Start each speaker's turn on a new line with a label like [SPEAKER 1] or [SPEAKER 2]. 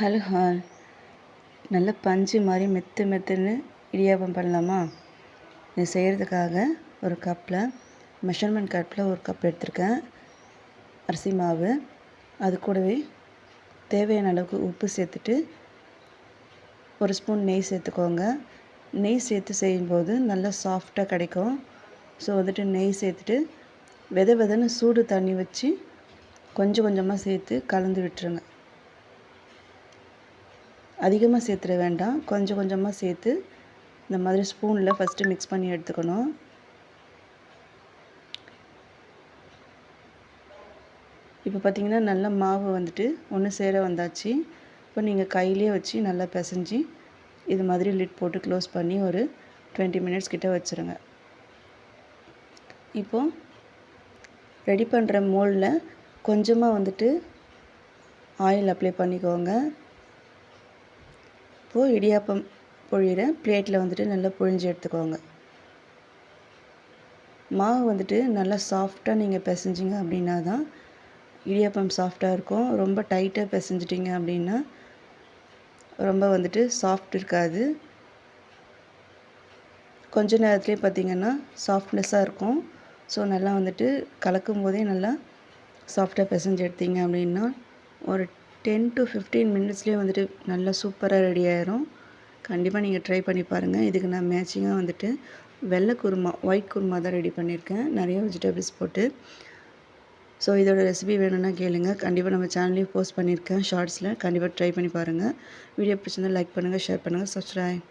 [SPEAKER 1] Hello hall நல்ல பஞ்சு மாதிரி மெத்து மெத்துன்னு இடியாப்பம் பண்ணலாமா? இது செய்கிறதுக்காக ஒரு கப்பில் மெஷர்மெண்ட் கப்பில் ஒரு கப் எடுத்திருக்கேன். அரிசி மாவு. அது கூடவே தேவையான அளவுக்கு உப்பு சேர்த்துட்டு ஒரு ஸ்பூன் நெய் சேர்த்துக்கோங்க. நெய் சேர்த்து செய்யும்போது நல்லா சாஃப்டாக கிடைக்கும். ஸோ வந்துட்டு நெய் சேர்த்துட்டு வெதை வெதைன்னு சூடு தண்ணி வச்சு கொஞ்சம் கொஞ்சமாக சேர்த்து கலந்து விட்டுருங்க. அதிகமாக சேர்த்துட வேண்டாம். கொஞ்சம் கொஞ்சமாக சேர்த்து இந்த மாதிரி ஸ்பூனில் ஃபஸ்ட்டு மிக்ஸ் பண்ணி எடுத்துக்கணும். இப்போ பார்த்திங்கன்னா நல்லா மாவு வந்துட்டு ஒன்று சேர வந்தாச்சு. இப்போ நீங்கள் கையிலே வச்சு நல்லா பிசைஞ்சு இது மாதிரி லிட் போட்டு க்ளோஸ் பண்ணி ஒரு டுவெண்ட்டி மினிட்ஸ் கிட்டே வச்சுருங்க. இப்போது ரெடி பண்ணுற மோல்டில் கொஞ்சமாக வந்துட்டு ஆயில் அப்ளை பண்ணிக்கோங்க. இப்போது இடியாப்பம் பொழியிற பிளேட்டில் வந்துட்டு நல்லா புழிஞ்சு எடுத்துக்கோங்க. மாவு வந்துட்டு நல்லா சாஃப்டாக நீங்கள் பிசைஞ்சிங்க அப்படின்னா தான் இடியாப்பம் சாஃப்டாக இருக்கும். ரொம்ப டைட்டாக பிசைஞ்சிட்டிங்க அப்படின்னா ரொம்ப வந்துட்டு சாஃப்ட் இருக்காது. கொஞ்ச நேரத்துலேயே பார்த்திங்கன்னா சாஃப்ட்னஸ்ஸாக இருக்கும். ஸோ நல்லா வந்துட்டு கலக்கும் போதே நல்லா சாஃப்டாக பிசைஞ்சு எடுத்தீங்க அப்படின்னா ஒரு டென் டு ஃபிஃப்டீன் மினிட்ஸ்லேயே வந்துட்டு நல்லா சூப்பராக ரெடி ஆயிரும். கண்டிப்பாக நீங்கள் ட்ரை பண்ணி பாருங்கள் இதுக்கு நான் மேட்சிங்காக வந்துட்டு வெள்ளை குருமா ஒயிட் குருமா தான் ரெடி பண்ணியிருக்கேன். நிறைய வெஜிடபிள்ஸ் போட்டு. ஸோ இதோட ரெசிபி வேணும்னா கேளுங்க. கண்டிப்பாக நம்ம சேனல்லையும் போஸ்ட் பண்ணியிருக்கேன் ஷார்ட்ஸில் கண்டிப்பாக ட்ரை பண்ணி பாருங்கள் வீடியோ பிடிச்சிருந்தால் லைக் பண்ணுங்கள் ஷேர் பண்ணுங்கள் சப்ஸ்கிரைப்